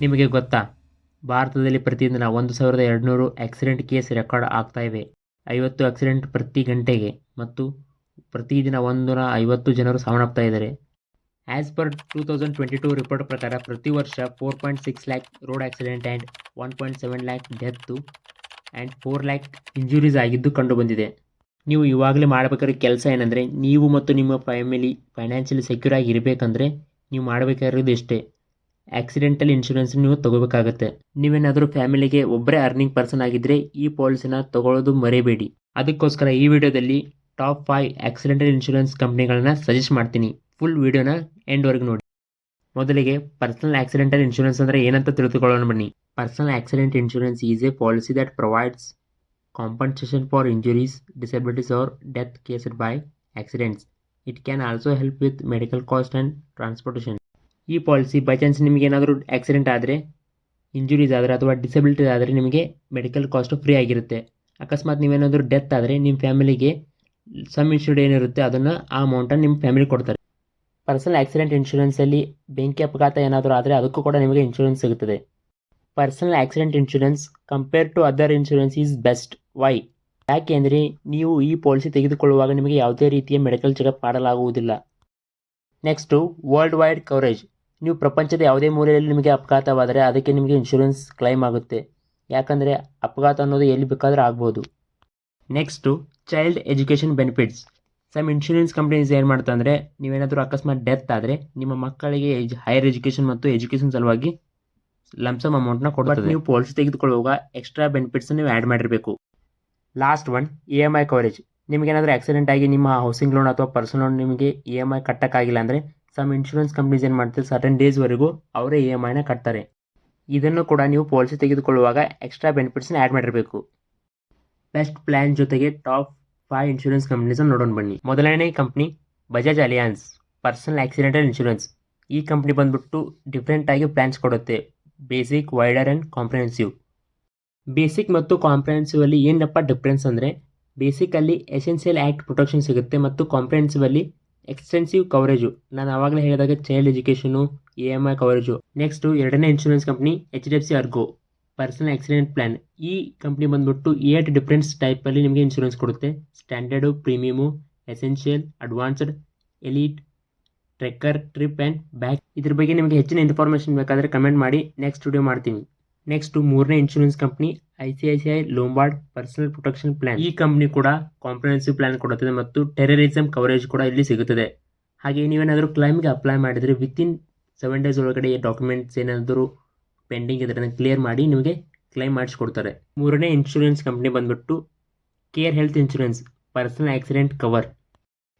ನಿಮಗೆ ಗೊತ್ತಾ? ಭಾರತದಲ್ಲಿ ಪ್ರತಿದಿನ ಒಂದು ಸಾವಿರದ ಎರಡುನೂರು ಆಕ್ಸಿಡೆಂಟ್ ಕೇಸ್ ರೆಕಾರ್ಡ್ ಆಗ್ತಾ ಇವೆ. ಐವತ್ತು ಆಕ್ಸಿಡೆಂಟ್ ಪ್ರತಿ ಗಂಟೆಗೆ ಮತ್ತು ಪ್ರತಿದಿನ ಒಂದೂರ ಐವತ್ತು ಜನರು ಸಾವನ್ನಪ್ತಾ ಇದ್ದಾರೆ. As per two thousand twenty two report ಪ್ರಕಾರ ಪ್ರತಿ ವರ್ಷ four point six lakh road accident and one point seven lakh death and four lakh injuries ಆಗಿದ್ದು ಕಂಡುಬಂದಿದೆ. ನೀವು ಇವಾಗಲೇ ಮಾಡಬೇಕಾದ್ರೆ ಕೆಲಸ ಏನಂದರೆ, ನೀವು ಮತ್ತು ನಿಮ್ಮ ಫ್ಯಾಮಿಲಿ ಫೈನಾನ್ಷಿಯಲಿ ಸೆಕ್ಯೂರ್ ಆಗಿ ಇರಬೇಕಂದ್ರೆ, ನೀವು ಮಾಡಬೇಕಾಗಿರೋದು ಇಷ್ಟೇ. ಆಕ್ಸಿಡೆಂಟಲ್ ಇನ್ಶೂರೆನ್ಸ್ ನೀವು ತಗೋಬೇಕಾಗತ್ತೆ. ನೀವೇನಾದರೂ ಫ್ಯಾಮಿಲಿಗೆ ಒಬ್ಬರೇ ಅರ್ನಿಂಗ್ ಪರ್ಸನ್ ಆಗಿದ್ರೆ ಈ ಪಾಲಿಸಿನ ತಗೊಳ್ಳೋದು ಮರೆಯಬೇಡಿ ಅದಕ್ಕೋಸ್ಕರ ಈ ವಿಡಿಯೋದಲ್ಲಿ ಟಾಪ್ ಫೈವ್ ಆಕ್ಸಿಡೆಂಟಲ್ ಇನ್ಶೂರೆನ್ಸ್ ಕಂಪ್ನಿಗಳನ್ನ ಸಜೆಸ್ಟ್ ಮಾಡ್ತೀನಿ. ಫುಲ್ ವಿಡಿಯೋನ ಎಂಡ್ವರೆಗೆ ನೋಡಿ. ಮೊದಲಿಗೆ ಪರ್ಸನಲ್ ಆಕ್ಸಿಡೆಂಟಲ್ ಇನ್ಶೂರೆನ್ಸ್ ಅಂದರೆ ಏನಂತ ತಿಳಿದುಕೊಳ್ಳೋಣ ಬನ್ನಿ. Personal accident insurance is a policy that provides compensation for injuries disabilities or death caused by accidents it can also help with medical cost and transportation. ಈ ಪಾಲಿಸಿ ಬೈ ಚಾನ್ಸ್ ನಿಮಗೆ ಏನಾದರೂ accident ಆದರೆ injuries ಆದರೆ ಅಥವಾ disabilities ಆದರೆ ನಿಮಗೆ medical cost free ಆಗಿರುತ್ತೆ. ಅಕಸ್ಮಾತ್ ನೀವೇನಾದರೂ ಡೆತ್ ಆದರೆ ನಿಮ್ಮ ಫ್ಯಾಮಿಲಿಗೆ ಸಮ್ ಇನ್ಶೂರ್ಡ್ ಏನಿರುತ್ತೆ ಅದನ್ನು ಆ ಅಮೌಂಟನ್ನು ನಿಮ್ಮ ಫ್ಯಾಮಿಲಿ ಕೊಡ್ತಾರೆ. ಪರ್ಸನಲ್ ಆಕ್ಸಿಡೆಂಟ್ ಇನ್ಶೂರೆನ್ಸಲ್ಲಿ ಬೆಂಕಿ ಅಪಘಾತ ಏನಾದರೂ ಆದರೆ ಅದಕ್ಕೂ ಕೂಡ ನಿಮಗೆ ಇನ್ಶೂರೆನ್ಸ್ ಸಿಗುತ್ತದೆ. Personal accident insurance compare to other insurance is best why ಯಾಕೆಂದರೆ ನೀವು ಈ ಪಾಲಿಸಿ ತೆಗೆದುಕೊಳ್ಳುವಾಗ ನಿಮಗೆ ಯಾವುದೇ ರೀತಿಯ ಮೆಡಿಕಲ್ ಚೆಕಪ್ ಮಾಡಲಾಗುವುದಿಲ್ಲ. ನೆಕ್ಸ್ಟು ವರ್ಲ್ಡ್ ವೈಡ್ ಕವರೇಜ್ ನೀವು ಪ್ರಪಂಚದ ಯಾವುದೇ ಮೂಲೆಯಲ್ಲಿ ನಿಮಗೆ ಅಪಘಾತವಾದರೆ ಅದಕ್ಕೆ ನಿಮಗೆ ಇನ್ಶೂರೆನ್ಸ್ ಕ್ಲೈಮ್ ಆಗುತ್ತೆ. ಯಾಕಂದರೆ ಅಪಘಾತ ಅನ್ನೋದು ಎಲ್ಲಿ ಬೇಕಾದರೂ ಆಗ್ಬೋದು. Next child education benefits sum insurance companies ಏನು ಮಾಡ್ತಾ ಅಂದರೆ ನೀವೇನಾದರೂ ಅಕಸ್ಮಾತ್ ಡೆತ್ ಆದರೆ ನಿಮ್ಮ ಮಕ್ಕಳಿಗೆ ಎಜ್ ಹೈಯರ್ ಎಜುಕೇಷನ್ ಮತ್ತು ಎಜುಕೇಷನ್ ಸಲುವಾಗಿ ಲಮ್ಸಮ್ ಅಮೌಂಟ್ನ ಕೊಡ್ತಾರೆ ನೀವು ಪಾಲಿಸಿ ತೆಗೆದುಕೊಳ್ಳುವಾಗ ಎಕ್ಸ್ಟ್ರಾ ಬೆನಿಫಿಟ್ಸ್ ನೀವು ಆ್ಯಡ್ ಮಾಡಿರಬೇಕು. Last one E M I coverage ನಿಮಗೇನಾದರೂ ಆಕ್ಸಿಡೆಂಟ್ ಆಗಿ ನಿಮ್ಮ ಹೌಸಿಂಗ್ ಲೋನ್ ಅಥವಾ ಪರ್ಸನಲ್ ಲೋನ್ ನಿಮಗೆ ಇ ಎಂ ಐ ಕಟ್ಟೋಕ್ಕಾಗಿಲ್ಲ ಅಂದರೆ ಸಮ್ ಇನ್ಶೂರೆನ್ಸ್ ಕಂಪ್ನೀಸ್ ಏನು ಮಾಡ್ತಾರೆ ಸರ್ಟನ್ ಡೇಸ್ವರೆಗೂ ಅವರೇ ಇ ಎಂ ಐನ ಕಟ್ತಾರೆ. ಇದನ್ನು ಕೂಡ ನೀವು ಪಾಲಿಸಿ ತೆಗೆದುಕೊಳ್ಳುವಾಗ ಎಕ್ಸ್ಟ್ರಾ ಬೆನಿಫಿಟ್ಸ್ನ ಆ್ಯಡ್ ಮಾಡಿರಬೇಕು. ಬೆಸ್ಟ್ ಪ್ಲ್ಯಾನ್ ಜೊತೆಗೆ ಟಾಪ್ ಫೈವ್ ಇನ್ಶೂರೆನ್ಸ್ ಕಂಪ್ನೀಸನ್ನು ನೋಡೋಣ ಬನ್ನಿ. ಮೊದಲನೇ company Bajaj Allianz personal accidental insurance ಈ ಕಂಪ್ನಿ ಬಂದುಬಿಟ್ಟು ಡಿಫ್ರೆಂಟ್ ಆಗಿ ಪ್ಲ್ಯಾನ್ಸ್ ಕೊಡುತ್ತೆ. Basic wider and comprehensive basic ಮತ್ತು ಕಾಂಪ್ರಿಹೆನ್ಸಿವ್ ಅಲ್ಲಿ ಏನಪ್ಪ ಡಿಫ್ರೆನ್ಸ್ ಅಂದರೆ ಬೇಸಿಕಲ್ಲಿ ಎಸೆನ್ಷಿಯಲ್ ಆ್ಯಕ್ಟ್ ಪ್ರೊಟೆಕ್ಷನ್ ಸಿಗುತ್ತೆ ಮತ್ತು ಕಾಂಪ್ರಿಹೆನ್ಸಿವ್ ಅಲ್ಲಿ ಎಕ್ಸ್ಟೆನ್ಸಿವ್ ಕವರೇಜು ನಾನು ಆವಾಗಲೇ ಹೇಳಿದಾಗ child education E M I coverage next ಎರಡನೇ insurance company H D F C Ergo personal accident plan ಈ ಕಂಪ್ನಿ ಬಂದುಬಿಟ್ಟು ಏಟ್ ಡಿಫ್ರೆನ್ಸ್ ಟೈಪಲ್ಲಿ ನಿಮಗೆ ಇನ್ಶೂರೆನ್ಸ್ ಕೊಡುತ್ತೆ. Standard premium essential advanced elite trekker trip and back ಇದ್ರ ಬಗ್ಗೆ ನಿಮಗೆ ಹೆಚ್ಚಿನ ಇನ್ಫಾರ್ಮೇಷನ್ ಬೇಕಾದರೆ ಕಮೆಂಟ್ ಮಾಡಿ. ನೆಕ್ಸ್ಟ್ ವಿಡಿಯೋ ಮಾಡ್ತೀನಿ. ನೆಕ್ಸ್ಟು ಮೂರನೇ insurance company I C I C I Lombard personal protection plan. ಈ ಕಂಪ್ನಿ ಕೂಡ ಕಾಂಪ್ರಹೆನ್ಸಿವ್ ಪ್ಲಾನ್ ಕೊಡುತ್ತದೆ ಮತ್ತು ಟೆರರಿಸಮ್ ಕವರೇಜ್ ಕೂಡ ಇಲ್ಲಿ ಸಿಗುತ್ತದೆ. ಹಾಗೆ ನೀವೇನಾದರೂ ಕ್ಲೈಮ್ಗೆ ಅಪ್ಲೈ ಮಾಡಿದರೆ ವಿತಿನ್ ಸೆವೆನ್ ಡೇಸ್ ಒಳಗಡೆ ಡಾಕ್ಯುಮೆಂಟ್ಸ್ ಏನಾದರೂ ಪೆಂಡಿಂಗ್ ಇದ್ರೆ ಕ್ಲಿಯರ್ ಮಾಡಿ ನಿಮಗೆ ಕ್ಲೈಮ್ ಮಾಡಿಸ್ಕೊಡ್ತಾರೆ. ಮೂರನೇ ಇನ್ಶೂರೆನ್ಸ್ ಕಂಪ್ನಿ ಬಂದ್ಬಿಟ್ಟು care health insurance personal accident cover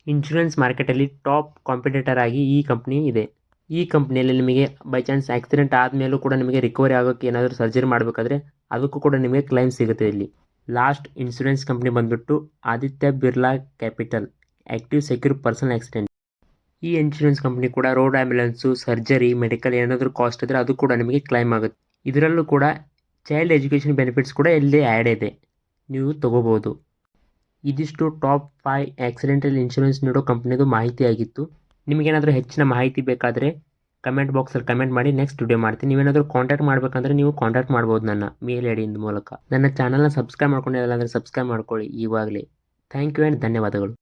insurance ಮಾರ್ಕೆಟಲ್ಲಿ ಟಾಪ್ ಕಾಂಪಿಟೇಟರ್ ಆಗಿ ಈ ಕಂಪ್ನಿ ಇದೆ. ಈ ಕಂಪ್ನಿಯಲ್ಲಿ ನಿಮಗೆ ಬೈ ಚಾನ್ಸ್ ಆಕ್ಸಿಡೆಂಟ್ ಆದಮೇಲೂ ಕೂಡ ನಿಮಗೆ ರಿಕವರಿ ಆಗೋಕ್ಕೆ ಏನಾದರೂ ಸರ್ಜರಿ ಮಾಡಬೇಕಾದ್ರೆ ಅದಕ್ಕೂ ಕೂಡ ನಿಮಗೆ ಕ್ಲೈಮ್ ಸಿಗುತ್ತೆ ಇಲ್ಲಿ. ಲಾಸ್ಟ್ ಇನ್ಶೂರೆನ್ಸ್ ಕಂಪ್ನಿ ಬಂದ್ಬಿಟ್ಟು Aditya Birla capital active secure personal accident ಈ ಇನ್ಶೂರೆನ್ಸ್ ಕಂಪ್ನಿ ಕೂಡ ರೋಡ್ ಆ್ಯಂಬುಲೆನ್ಸು ಸರ್ಜರಿ ಮೆಡಿಕಲ್ ಏನಾದರೂ ಕಾಸ್ಟ್ ಇದ್ದರೆ ಅದು ಕೂಡ ನಿಮಗೆ ಕ್ಲೈಮ್ ಆಗುತ್ತೆ. ಇದರಲ್ಲೂ ಕೂಡ ಚೈಲ್ಡ್ ಎಜುಕೇಷನ್ ಬೆನಿಫಿಟ್ಸ್ ಕೂಡ ಇಲ್ಲಿ ಆ್ಯಡ್ ಇದೆ. ನೀವು ತಗೋಬೋದು. ಇದಿಷ್ಟು ಟಾಪ್ ಫೈವ್ ಆಕ್ಸಿಡೆಂಟಲ್ ಇನ್ಶೂರೆನ್ಸ್ ನೀಡೋ ಕಂಪ್ನಿದು ಮಾಹಿತಿಯಾಗಿತ್ತು. ನಿಮಗೇನಾದರೂ ಹೆಚ್ಚಿನ ಮಾಹಿತಿ ಬೇಕಾದರೆ ಕಮೆಂಟ್ ಬಾಕ್ಸಲ್ಲಿ ಕಮೆಂಟ್ ಮಾಡಿ ನೆಕ್ಸ್ಟ್ ವಿಡಿಯೋ ಮಾಡ್ತೀನಿ. ನೀವೇನಾದರೂ ಕಾಂಟ್ಯಾಕ್ಟ್ ಮಾಡಬೇಕಂದ್ರೆ ನೀವು ಕಾಂಟ್ಯಾಕ್ಟ್ ಮಾಡ್ಬೋದು ನನ್ನ ಮೇಲ್ ಐ ಡಿಯಿಂದ ಮೂಲಕ. ನನ್ನ ಚಾನಲ್ನ ಸಬ್ಸ್ಕ್ರೈಬ್ ಮಾಡ್ಕೊಂಡಿಲ್ಲ ಅಂದರೆ ಸಬ್ಸ್ಕ್ರೈಬ್ ಮಾಡ್ಕೊಳ್ಳಿ ಇವಾಗಲೇ ಥ್ಯಾಂಕ್ ಯು ಆ್ಯಂಡ್ ಧನ್ಯವಾದಗಳು.